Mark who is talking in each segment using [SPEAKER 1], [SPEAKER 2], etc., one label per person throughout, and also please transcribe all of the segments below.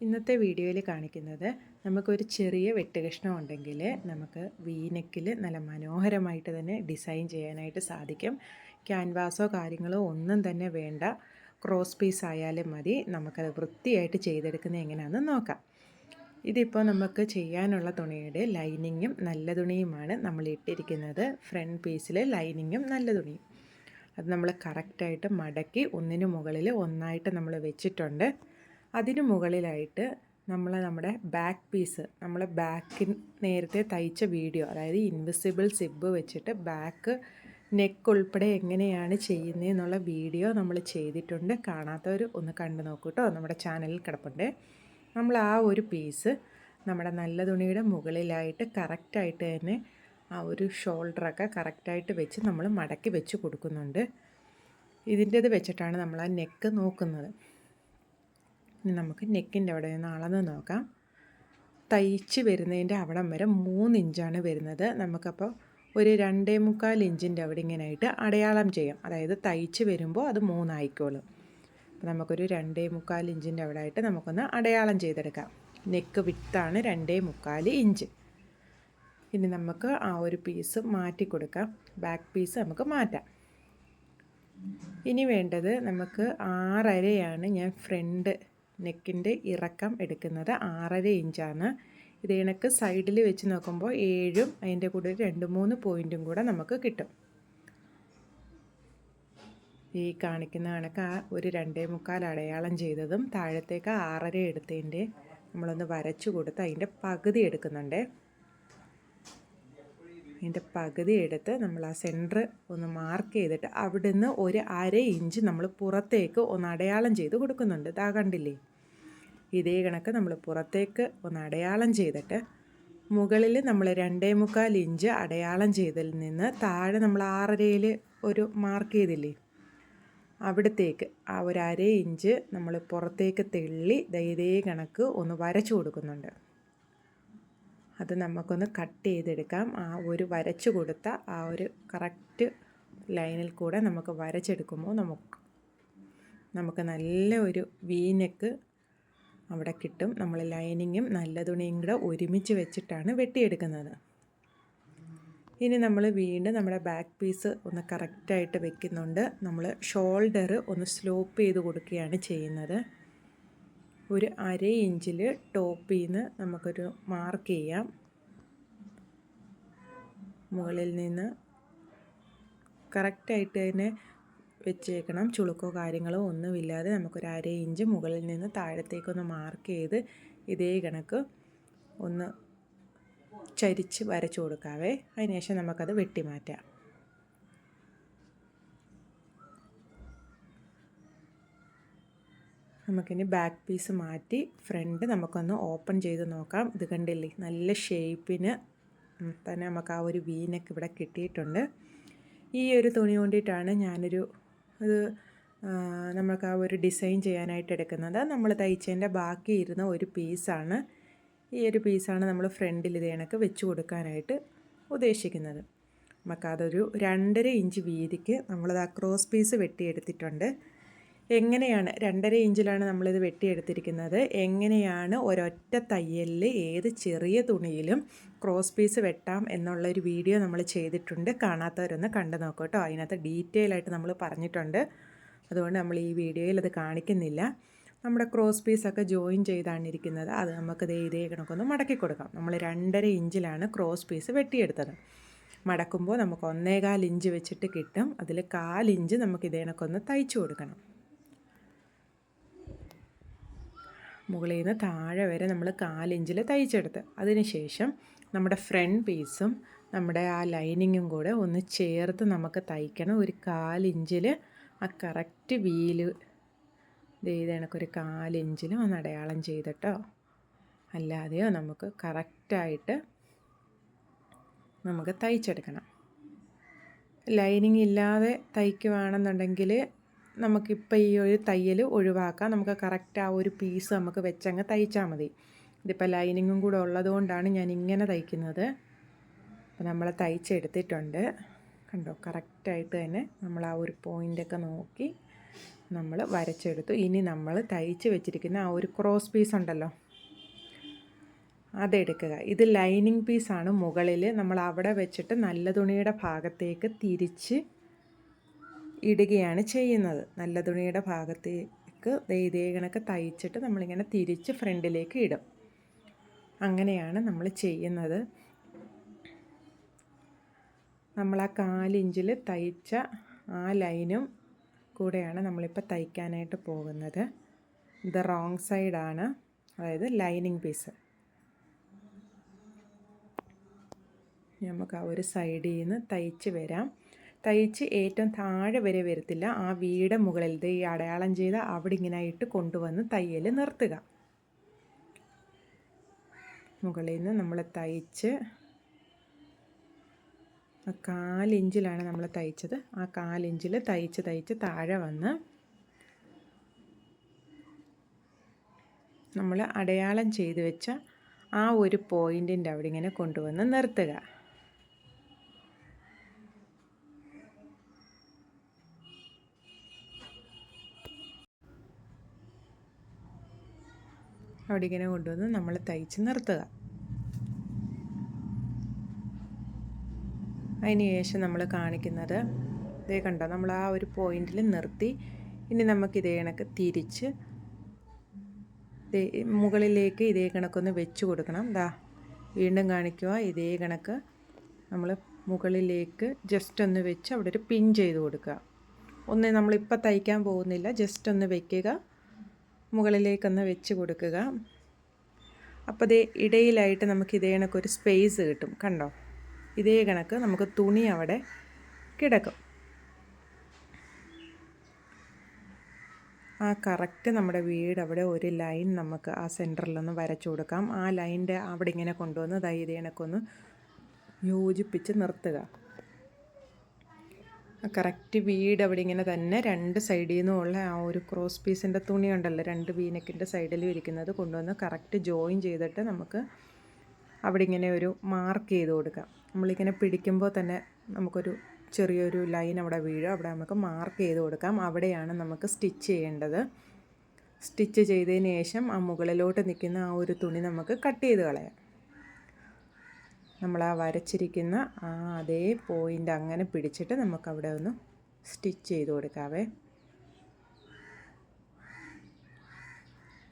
[SPEAKER 1] ഇന്നത്തെ വീഡിയോയിൽ കാണിക്കുന്നത് നമുക്കൊരു ചെറിയ വെട്ടുകഷ്ണം ഉണ്ടെങ്കിൽ നമുക്ക് വീനക്കിൽ നല്ല മനോഹരമായിട്ട് തന്നെ ഡിസൈൻ ചെയ്യാനായിട്ട് സാധിക്കും. ക്യാൻവാസോ കാര്യങ്ങളോ ഒന്നും തന്നെ വേണ്ട. ക്രോസ് പീസ് ആയാലും മതി. നമുക്കത് വൃത്തിയായിട്ട് ചെയ്തെടുക്കുന്നത് എങ്ങനെയാണെന്ന് നോക്കാം. ഇതിപ്പോൾ നമുക്ക് ചെയ്യാനുള്ള തുണിയുടെ ലൈനിങ്ങും നല്ല തുണിയുമാണ് നമ്മൾ ഇട്ടിരിക്കുന്നത്. ഫ്രണ്ട് പീസിൽ ലൈനിങ്ങും നല്ല തുണിയും. അത് നമ്മൾ കറക്റ്റായിട്ട് മടക്കി ഒന്നിനു മുകളിൽ ഒന്നായിട്ട് നമ്മൾ വെച്ചിട്ടുണ്ട്. അതിനു മുകളിലായിട്ട് നമ്മൾ നമ്മുടെ ബാക്ക് പീസ് നമ്മളെ ബാക്കിൻ നേരത്തെ തയ്ച്ച വീഡിയോ അതായത് ഇൻവിസിബിൾ സിബ് വെച്ചിട്ട് ബാക്ക് നെക്ക് ഉൾപ്പെടെ എങ്ങനെയാണ് ചെയ്യുന്നതെന്നുള്ള വീഡിയോ നമ്മൾ ചെയ്തിട്ടുണ്ട്. കാണാത്തവർ ഒന്ന് കണ്ടു നോക്കൂ കേട്ടോ നമ്മുടെ ചാനലിൽ കിടപ്പുണ്ട്. നമ്മൾ ആ ഒരു പീസ് നമ്മുടെ നല്ല തുണിയുടെ മുകളിലായിട്ട് കറക്റ്റായിട്ട് തന്നെ ആ ഒരു ഷോൾഡറൊക്കെ കറക്റ്റായിട്ട് വെച്ച് നമ്മൾ മടക്കി വെച്ച് കൊടുക്കുന്നുണ്ട്. ഇതിന്റേത് വെച്ചിട്ടാണ് നമ്മൾ ആ നെക്ക് നോക്കുന്നത്. ഇനി നമുക്ക് നെക്കിന്റെ അവിടെ നിന്ന് അളന്ന് നോക്കാം. തയ്ച്ച് വരുന്നതിന്റെ അവിടം വരെ മൂന്ന് ഇഞ്ചാണ് വരുന്നത്. നമുക്കപ്പോൾ ഒരു രണ്ടേ മുക്കാൽ ഇഞ്ചിന്റെ അവിടെ ഇങ്ങനെയായിട്ട് അടയാളം ചെയ്യാം. അതായത് തയ്ച്ച് വരുമ്പോൾ അത് മൂന്നായിക്കോളും. അപ്പോൾ നമുക്കൊരു രണ്ടേ മുക്കാൽ ഇഞ്ചിന്റെ അവിടെ ആയിട്ട് നമുക്കൊന്ന് അടയാളം ചെയ്തെടുക്കാം. നെക്ക് വിത്താണ് രണ്ടേ മുക്കാൽ ഇഞ്ച്. ഇനി നമുക്ക് ആ ഒരു പീസ് മാറ്റി കൊടുക്കാം ബാക്ക് പീസ് നമുക്ക് മാറ്റാം. ഇനി വേണ്ടത് നമുക്ക് ആറരയാണ് ഞാൻ ഫ്രണ്ട് നെക്കിന്റെ ഇറക്കം എടുക്കുന്നത് ആറര ഇഞ്ചാണ്. ഇത് ഇണക്ക് സൈഡിൽ വെച്ച് നോക്കുമ്പോൾ ഏഴും അതിന്റെ കൂടെ രണ്ട് മൂന്ന് പോയിന്റും കൂടെ നമുക്ക് കിട്ടും. ഈ കാണിക്കുന്ന കണക്ക് ആ ഒരു രണ്ടേ മുക്കാൽ അടയാളം ചെയ്തതും താഴത്തേക്ക് ആറര എടുത്തതിന്റെ നമ്മളൊന്ന് വരച്ചു കൊടുത്ത് അതിന്റെ പകുതി എടുക്കുന്നുണ്ട്. അതിന്റെ പകുതി എടുത്ത് നമ്മൾ ആ സെന്റർ ഒന്ന് മാർക്ക് ചെയ്തിട്ട് അവിടെ നിന്ന് ഒരു അര ഇഞ്ച് നമ്മൾ പുറത്തേക്ക് ഒന്ന് അടയാളം ചെയ്ത് കൊടുക്കുന്നുണ്ട്. ഇതാ കണ്ടില്ലേ? ഇതേ കണക്ക് നമ്മൾ പുറത്തേക്ക് ഒന്ന് അടയാളം ചെയ്തിട്ട് മുകളിൽ നമ്മൾ രണ്ടേ മുക്കാൽ ഇഞ്ച് അടയാളം ചെയ്തതിൽ നിന്ന് താഴെ നമ്മൾ ആറരയിൽ ഒരു മാർക്ക് ചെയ്തില്ലേ? അവിടത്തേക്ക് ആ ഒരു അര ഇഞ്ച് നമ്മൾ പുറത്തേക്ക് തെള്ളി ദൈതേ കണക്ക് ഒന്ന് വരച്ചു കൊടുക്കുന്നുണ്ട്. അത് നമുക്കൊന്ന് കട്ട് ചെയ്തെടുക്കാം. ആ ഒരു വരച്ചു കൊടുത്ത ആ ഒരു കറക്റ്റ് ലൈനിൽ കൂടെ നമുക്ക് വരച്ചെടുക്കുമ്പോൾ നമുക്ക് നമുക്ക് നല്ല ഒരു വീനക്ക് അവിടെ കിട്ടും. നമ്മൾ ലൈനിങ്ങും നല്ല തുണിയും കൂടെ ഒരുമിച്ച് വെച്ചിട്ടാണ് വെട്ടിയെടുക്കുന്നത്. ഇനി നമ്മൾ വീണ്ടും നമ്മുടെ ബാക്ക് പീസ് ഒന്ന് കറക്റ്റായിട്ട് വെക്കുന്നുണ്ട്. നമ്മൾ ഷോൾഡർ ഒന്ന് സ്ലോപ്പ് ചെയ്ത് കൊടുക്കുകയാണ് ചെയ്യുന്നത്. ഒരു അര ഇഞ്ചിൽ ടോപ്പിൽ നിന്ന് നമുക്കൊരു മാർക്ക് ചെയ്യാം. മുകളിൽ നിന്ന് കറക്റ്റായിട്ട് തന്നെ വെച്ചേക്കണം. ചുളുക്കോ കാര്യങ്ങളോ ഒന്നുമില്ലാതെ നമുക്കൊരു അര ഇഞ്ച് മുകളിൽ നിന്ന് താഴത്തേക്കൊന്ന് മാർക്ക് ചെയ്ത് ഇതേ കണക്ക് ഒന്ന് ചരിച്ച് വരച്ചു കൊടുക്കാവേ. അതിനുശേഷം നമുക്കത് വെട്ടിമാറ്റാം. നമുക്കിനി ബാക്ക് പീസ് മാറ്റി ഫ്രണ്ട് നമുക്കൊന്ന് ഓപ്പൺ ചെയ്ത് നോക്കാം. ഇത് കണ്ടില്ലേ? നല്ല ഷേപ്പിന് തന്നെ നമുക്ക് ആ ഒരു വീനൊക്കെ ഇവിടെ കിട്ടിയിട്ടുണ്ട്. ഈ ഒരു തുണി കൊണ്ടിട്ടാണ് ഞാനൊരു ഇത് നമുക്ക് ആ ഒരു ഡിസൈൻ ചെയ്യാനായിട്ട് എടുക്കുന്നത്. നമ്മൾ തയ്ച്ചതിന്റെ ബാക്കി ഇരുന്ന ഒരു പീസാണ് ഈ ഒരു പീസാണ് നമ്മൾ ഫ്രണ്ടിൽ ഇത് കണക്ക് വെച്ച് കൊടുക്കാനായിട്ട് ഉദ്ദേശിക്കുന്നത്. നമുക്കതൊരു രണ്ടര ഇഞ്ച് വീതിക്ക് നമ്മളത് ആ ക്രോസ് പീസ് വെട്ടിയെടുത്തിട്ടുണ്ട്. എങ്ങനെയാണ് രണ്ടര ഇഞ്ചിലാണ് നമ്മളിത് വെട്ടിയെടുത്തിരിക്കുന്നത്? എങ്ങനെയാണ് ഒരൊറ്റ തയ്യലിൽ ഏത് ചെറിയ തുണിയിലും ക്രോസ് പീസ് വെട്ടാം എന്നുള്ളൊരു വീഡിയോ നമ്മൾ ചെയ്തിട്ടുണ്ട്. കാണാത്തവരൊന്ന് കണ്ടു നോക്കൂ കേട്ടോ. അതിനകത്ത് ഡീറ്റെയിൽ ആയിട്ട് നമ്മൾ പറഞ്ഞിട്ടുണ്ട്. അതുകൊണ്ട് നമ്മൾ ഈ വീഡിയോയിൽ അത് കാണിക്കുന്നില്ല. നമ്മുടെ ക്രോസ് പീസൊക്കെ ജോയിൻ ചെയ്താണ് ഇരിക്കുന്നത്. അത് നമുക്ക് ഇതേ കണക്കൊന്ന് മടക്കി കൊടുക്കാം. നമ്മൾ രണ്ടര ഇഞ്ചിലാണ് ക്രോസ് പീസ് വെട്ടിയെടുത്തത്. മടക്കുമ്പോൾ നമുക്ക് ഒന്നേകാൽ ഇഞ്ച് വെച്ചിട്ട് കിട്ടും. അതിൽ കാലിഞ്ച് നമുക്ക് ഇതേ കണക്കൊന്ന് തയ്ച്ചു കൊടുക്കണം. മുകളിൽ നിന്ന് താഴെ വരെ നമ്മൾ കാലിഞ്ചിൽ തയ്ച്ചെടുത്ത്. അതിനുശേഷം നമ്മുടെ ഫ്രണ്ട് പീസും നമ്മുടെ ആ ലൈനിങ്ങും കൂടെ ഒന്ന് ചേർത്ത് നമുക്ക് തയ്ക്കണം. ഒരു കാലിഞ്ചിൽ ആ കറക്റ്റ് വീൽ ഇത് കണക്കൊരു കാലിഞ്ചിലും ഒന്ന് അടയാളം ചെയ്തിട്ടോ. അല്ലാതെയോ നമുക്ക് കറക്റ്റായിട്ട് നമുക്ക് തയ്ച്ചെടുക്കണം. ലൈനിങ് ഇല്ലാതെ തയ്ക്കുവാണെന്നുണ്ടെങ്കിൽ നമുക്കിപ്പോൾ ഈ ഒരു തയ്യൽ ഒഴിവാക്കാം. നമുക്ക് കറക്റ്റ് ആ ഒരു പീസ് നമുക്ക് വെച്ചങ്ങ് തയ്ച്ചാൽ മതി. ഇതിപ്പോൾ ലൈനിങ്ങും കൂടെ ഉള്ളതുകൊണ്ടാണ് ഞാൻ ഇങ്ങനെ തയ്ക്കുന്നത്. അപ്പോൾ നമ്മൾ തയ്ച്ചെടുത്തിട്ടുണ്ട്. കണ്ടോ? കറക്റ്റായിട്ട് തന്നെ നമ്മൾ ആ ഒരു പോയിന്റൊക്കെ നോക്കി നമ്മൾ വരച്ചെടുത്തു. ഇനി നമ്മൾ തയ്ച്ച് വെച്ചിരിക്കുന്ന ആ ഒരു ക്രോസ് പീസ് ഉണ്ടല്ലോ. അതെടുക്കുക. ഇത് ലൈനിങ് പീസാണ് മുകളിൽ. നമ്മൾ അവിടെ വെച്ചിട്ട് നല്ല തുണിയുടെ ഭാഗത്തേക്ക് തിരിച്ച് ഇടുകയാണ് ചെയ്യുന്നത്. നല്ല തുണിയുടെ ഭാഗത്തേക്ക് ഇതേ തയ്ച്ചിട്ട് നമ്മളിങ്ങനെ തിരിച്ച് ഫ്രണ്ടിലേക്ക് ഇടും. അങ്ങനെയാണ് നമ്മൾ ചെയ്യുന്നത്. നമ്മൾ ആ കാലിഞ്ചിൽ തയ്ച്ച ആ ലൈനും കൂടെയാണ് നമ്മളിപ്പോൾ തയ്ക്കാനായിട്ട് പോകുന്നത്. ഇത് റോങ് സൈഡാണ്. അതായത് ലൈനിങ് പീസ്. നമുക്ക് ആ ഒരു സൈഡിൽ നിന്ന് തയ്ച്ച് വരാം. തയ്ച്ച് ഏറ്റവും താഴെ വരെ വരത്തില്ല. ആ വീട് മുകളിൽ ഈ അടയാളം ചെയ്ത് അവിടെ ഇങ്ങനെ ഇട്ട് കൊണ്ടുവന്ന് തയ്യൽ നിർത്തുക. മുകളിൽ നിന്ന് നമ്മൾ തയ്ച്ച് കാലിഞ്ചിലാണ് നമ്മൾ തയ്ച്ചത്. ആ കാലിഞ്ചിൽ തയ്ച്ച് തയ്ച്ച് താഴെ വന്ന് നമ്മൾ അടയാളം ചെയ്ത് വെച്ച ആ ഒരു പോയിന്റിന്റെ അവിടെ ഇങ്ങനെ കൊണ്ടുവന്ന് നിർത്തുക. അവിടെ ഇങ്ങനെ കൊണ്ടുവന്ന് നമ്മൾ തയ്ച്ച് നിർത്തുക. അതിന് ശേഷം നമ്മൾ കാണിക്കുന്നത് ഇതേ കണ്ടോ നമ്മൾ ആ ഒരു പോയിന്റിൽ നിർത്തി. ഇനി നമുക്ക് ഇതേ കണക്ക് തിരിച്ച് മുകളിലേക്ക് ഇതേ കണക്കൊന്ന് വെച്ച് കൊടുക്കണം. ദാ വീണ്ടും കാണിക്കുക ഇതേ കണക്ക് നമ്മൾ മുകളിലേക്ക് ജസ്റ്റ് ഒന്ന് വെച്ച് അവിടെ ഒരു പിൻ ചെയ്ത് കൊടുക്കുക. ഒന്ന് നമ്മളിപ്പോൾ തയ്ക്കാൻ പോകുന്നില്ല ജസ്റ്റ് ഒന്ന് വെക്കുക. മുകളിലേക്കൊന്ന് വെച്ച് കൊടുക്കുക. അപ്പോൾ ഇതേ ഇടയിലായിട്ട് നമുക്ക് ഇതേ കണക്കൊരു സ്പേസ് കിട്ടും. കണ്ടോ? ഇതേ കണക്ക് നമുക്ക് തുണി അവിടെ കിടക്കും. ആ കറക്റ്റ് നമ്മുടെ വീട് അവിടെ ഒരു ലൈൻ നമുക്ക് ആ സെന്ററിലൊന്ന് വരച്ചു കൊടുക്കാം. ആ ലൈന്റെ അവിടെ ഇങ്ങനെ കൊണ്ടുവന്ന് ദൈ ഇതേ കണക്കൊന്ന് യോജിപ്പിച്ച് നിർത്തുക. കറക്റ്റ് വീട് അവിടെ ഇങ്ങനെ തന്നെ രണ്ട് സൈഡിൽ നിന്നുമുള്ള ആ ഒരു ക്രോസ് പീസിന്റെ തുണി ഉണ്ടല്ലോ രണ്ട് വീനക്കിന്റെ സൈഡിൽ ഇരിക്കുന്നത് കൊണ്ടുവന്ന് കറക്റ്റ് ജോയിൻ ചെയ്തിട്ട് നമുക്ക് അവിടെ ഇങ്ങനെ ഒരു മാർക്ക് ചെയ്ത് കൊടുക്കാം. നമ്മളിങ്ങനെ പിടിക്കുമ്പോൾ തന്നെ നമുക്കൊരു ചെറിയൊരു ലൈൻ അവിടെ വീഴും അവിടെ നമുക്ക് മാർക്ക് ചെയ്ത് കൊടുക്കാം. അവിടെയാണ് നമുക്ക് സ്റ്റിച്ച് ചെയ്യേണ്ടത്. സ്റ്റിച്ച് ചെയ്തതിന് ശേഷം ആ മുകളിലോട്ട് നിൽക്കുന്ന ആ ഒരു തുണി നമുക്ക് കട്ട് ചെയ്ത് കളയാം. നമ്മൾ ആ വരച്ചിരിക്കുന്ന ആ അതേ പോയിന്റ് അങ്ങനെ പിടിച്ചിട്ട് നമുക്കവിടെ ഒന്ന് സ്റ്റിച്ച് ചെയ്ത് കൊടുക്കാവേ.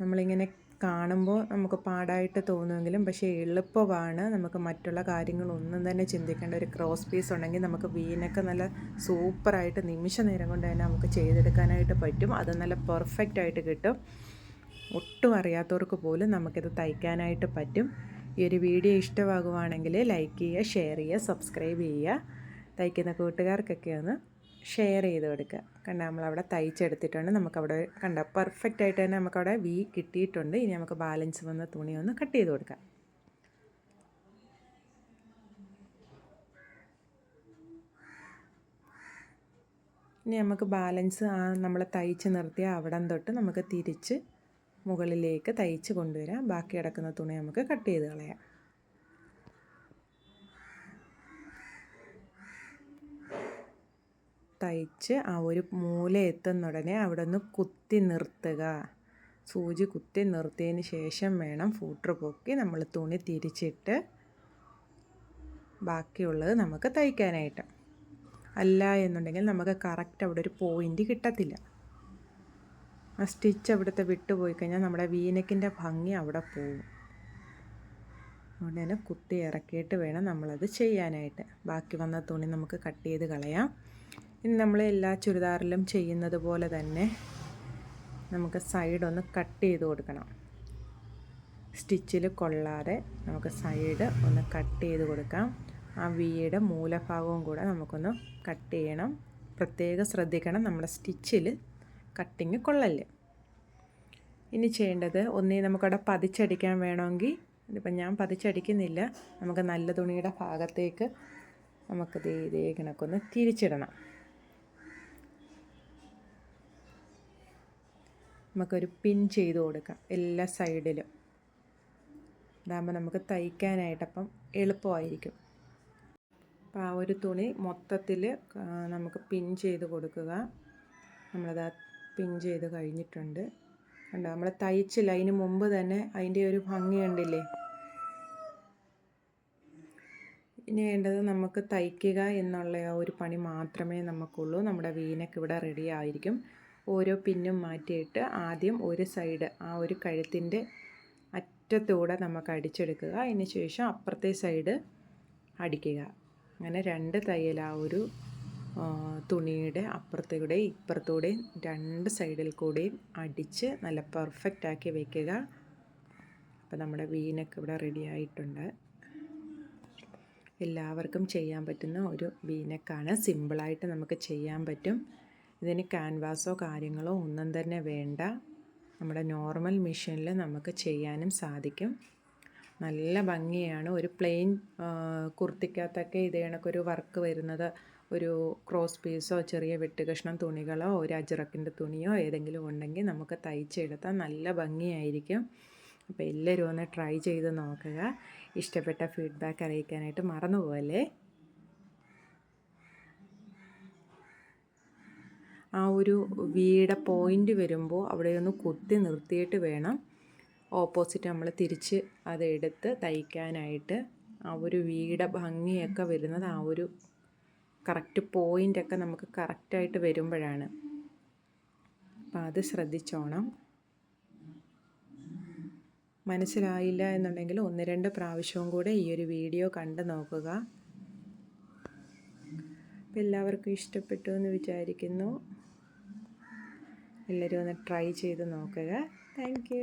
[SPEAKER 1] നമ്മളിങ്ങനെ കാണുമ്പോൾ നമുക്ക് പാടായിട്ട് തോന്നുമെങ്കിലും പക്ഷേ എളുപ്പമാണ് നമുക്ക് മറ്റുള്ള കാര്യങ്ങളൊന്നും തന്നെ ചിന്തിക്കേണ്ട ഒരു ക്രോസ് പീസ് ഉണ്ടെങ്കിൽ നമുക്ക് വീനൊക്കെ നല്ല സൂപ്പറായിട്ട് നിമിഷ നേരം കൊണ്ട് തന്നെ നമുക്ക് ചെയ്തെടുക്കാനായിട്ട് പറ്റും. അത് നല്ല പെർഫെക്റ്റ് ആയിട്ട് കിട്ടും. ഒട്ടും അറിയാത്തവർക്ക് പോലും നമുക്കിത് തയ്ക്കാനായിട്ട് പറ്റും. ഈ ഒരു വീഡിയോ ഇഷ്ടമാകുവാണെങ്കിൽ ലൈക്ക് ചെയ്യുക ഷെയർ ചെയ്യുക സബ്സ്ക്രൈബ് ചെയ്യുക. തയ്ക്കുന്ന കൂട്ടുകാർക്കൊക്കെ ഒന്ന് ഷെയർ ചെയ്ത് കൊടുക്കുക. കണ്ട നമ്മളവിടെ തയ്ച്ചെടുത്തിട്ടുണ്ട്. നമുക്കവിടെ കണ്ട പെർഫെക്റ്റ് ആയിട്ട് തന്നെ നമുക്കവിടെ വി കിട്ടിയിട്ടുണ്ട്. ഇനി നമുക്ക് ബാലൻസ് വന്ന തുണി ഒന്ന് കട്ട് ചെയ്ത് കൊടുക്കാം. ഇനി നമുക്ക് ബാലൻസ് ആ നമ്മൾ തയ്ച്ച് നിർത്തിയ അവിടം തൊട്ട് നമുക്ക് തിരിച്ച് മുകളിലേക്ക് തയ്ച്ച് കൊണ്ടുവരാം. ബാക്കി കിടക്കുന്ന തുണി നമുക്ക് കട്ട് ചെയ്ത് കളയാം. തയ്ച്ച് ആ ഒരു മൂല എത്തുന്ന ഉടനെ അവിടെ നിന്ന് കുത്തി നിർത്തുക. സൂചി കുത്തി നിർത്തിയതിന് ശേഷം വേണം ഫൂട്ടർ പൊക്കി നമ്മൾ തുണി തിരിച്ചിട്ട് ബാക്കിയുള്ളത് നമുക്ക് തയ്ക്കാനായിട്ട്. അല്ല എന്നുണ്ടെങ്കിൽ നമുക്ക് കറക്റ്റ് അവിടെ ഒരു പോയിന്റ് കിട്ടത്തില്ല. ആ സ്റ്റിച്ച് അവിടുത്തെ വിട്ടുപോയി കഴിഞ്ഞാൽ നമ്മുടെ വീനക്കിന്റെ ഭംഗി അവിടെ പോവും അതുകൊണ്ട് തന്നെ കുത്തി ഇറക്കിയിട്ട് വേണം നമ്മളത് ചെയ്യാനായിട്ട്. ബാക്കി വന്ന തുണി നമുക്ക് കട്ട് ചെയ്ത് കളയാം. ഇനി നമ്മൾ എല്ലാ ചുരിദാറിലും ചെയ്യുന്നത് പോലെ തന്നെ നമുക്ക് സൈഡ് ഒന്ന് കട്ട് ചെയ്ത് കൊടുക്കണം. സ്റ്റിച്ചിൽ കൊള്ളാതെ നമുക്ക് സൈഡ് ഒന്ന് കട്ട് ചെയ്ത് കൊടുക്കാം. ആ വീയുടെ മൂലഭാഗവും കൂടെ നമുക്കൊന്ന് കട്ട് ചെയ്യണം. പ്രത്യേകം ശ്രദ്ധിക്കണം നമ്മുടെ സ്റ്റിച്ചിൽ. കട്ടിങ് കൊള്ളല്ലേ. ഇനി ചെയ്യേണ്ടത് ഒന്നേ നമുക്കവിടെ പതിച്ചടിക്കാൻ വേണമെങ്കിൽ ഇതിപ്പോൾ ഞാൻ പതിച്ചടിക്കുന്നില്ല. നമുക്ക് നല്ല തുണിയുടെ ഭാഗത്തേക്ക് നമുക്ക് ദേ ദേ കണക്കൊന്ന് തിരിച്ചിടണം. നമുക്കൊരു പിൻ ചെയ്ത് കൊടുക്കാം എല്ലാ സൈഡിലും. ഇതാകുമ്പോൾ നമുക്ക് തയ്ക്കാനായിട്ടപ്പം എളുപ്പമായിരിക്കും. അപ്പോൾ ആ ഒരു തുണി മൊത്തത്തിൽ നമുക്ക് പിൻ ചെയ്ത് കൊടുക്കുക. നമ്മളത് പിൻ ചെയ്ത് കഴിഞ്ഞിട്ടുണ്ട്. കണ്ടോ നമ്മൾ തയ്ച്ചില്ല അതിന് മുമ്പ് തന്നെ അതിന്റെ ഒരു ഭംഗി കണ്ടില്ലേ? ഇനി വേണ്ടത് നമുക്ക് തയ്ക്കുക എന്നുള്ള ആ ഒരു പണി മാത്രമേ നമുക്കുള്ളൂ. നമ്മുടെ വീനക്ക് ഇവിടെ റെഡി ആയിരിക്കും. ഓരോ പിന്നും മാറ്റിയിട്ട് ആദ്യം ഒരു സൈഡ് ആ ഒരു കഴുത്തിന്റെ അറ്റത്തൂടെ നമുക്ക് അടിച്ചെടുക്കുക. അതിന് ശേഷം അപ്പുറത്തെ സൈഡ് അടിക്കുക. അങ്ങനെ രണ്ട് തയ്യൽ ആ ഒരു തുണിയുടെ അപ്പുറത്തൂടെ ഇപ്പുറത്തൂടെയും രണ്ട് സൈഡിൽ കൂടെയും അടിച്ച് നല്ല പെർഫെക്റ്റ് ആക്കി വയ്ക്കുക അപ്പോൾ നമ്മുടെ വീനൊക്കെ ഇവിടെ റെഡി ആയിട്ടുണ്ട്. എല്ലാവർക്കും ചെയ്യാൻ പറ്റുന്ന ഒരു വീനക്കാണ്. സിമ്പിളായിട്ട് നമുക്ക് ചെയ്യാൻ പറ്റും. ഇതിന് ക്യാൻവാസോ കാര്യങ്ങളോ ഒന്നും തന്നെ വേണ്ട. നമ്മുടെ നോർമൽ മെഷീനിൽ നമുക്ക് ചെയ്യാനും സാധിക്കും. നല്ല ഭംഗിയാണ്. ഒരു പ്ലെയിൻ കുർത്തിക്കകത്തൊക്കെ ഇത് കണക്കൊരു വർക്ക് വരുന്നത്. ഒരു ക്രോസ് പീസോ ചെറിയ വെട്ടുകഷ്ണം തുണികളോ ഒരു അജറക്കിന്റെ തുണിയോ ഏതെങ്കിലും ഉണ്ടെങ്കിൽ നമുക്ക് തയ്ച്ചെടുത്താൽ നല്ല ഭംഗിയായിരിക്കും. അപ്പോൾ എല്ലാവരും ഒന്ന് ട്രൈ ചെയ്ത് നോക്കുക. ഇഷ്ടപ്പെട്ട ഫീഡ്ബാക്ക് അറിയിക്കാനായിട്ട് മറന്നുപോകല്ലേ ആ ഒരു വീടെ പോയിന്റ് വരുമ്പോൾ അവിടെ ഒന്ന് കുത്തി നിർത്തിയിട്ട് വേണം ഓപ്പോസിറ്റ് നമ്മൾ തിരിച്ച് അതെടുത്ത് തയ്ക്കാനായിട്ട് ആ ഒരു വീട ഭംഗിയൊക്കെ വരുന്നത് ആ ഒരു കറക്റ്റ് പോയിന്റൊക്കെ നമുക്ക് കറക്റ്റായിട്ട് വരുമ്പോഴാണ്. അപ്പം അത് ശ്രദ്ധിച്ചോണം. മനസ്സിലായില്ല എന്നുണ്ടെങ്കിൽ ഒന്ന് രണ്ട് പ്രാവശ്യവും കൂടെ ഈ ഒരു വീഡിയോ കണ്ടു നോക്കുക. അപ്പം എല്ലാവർക്കും ഇഷ്ടപ്പെട്ടു എന്ന് വിചാരിക്കുന്നു. എല്ലാവരും ഒന്ന് ട്രൈ ചെയ്ത് നോക്കുക. താങ്ക്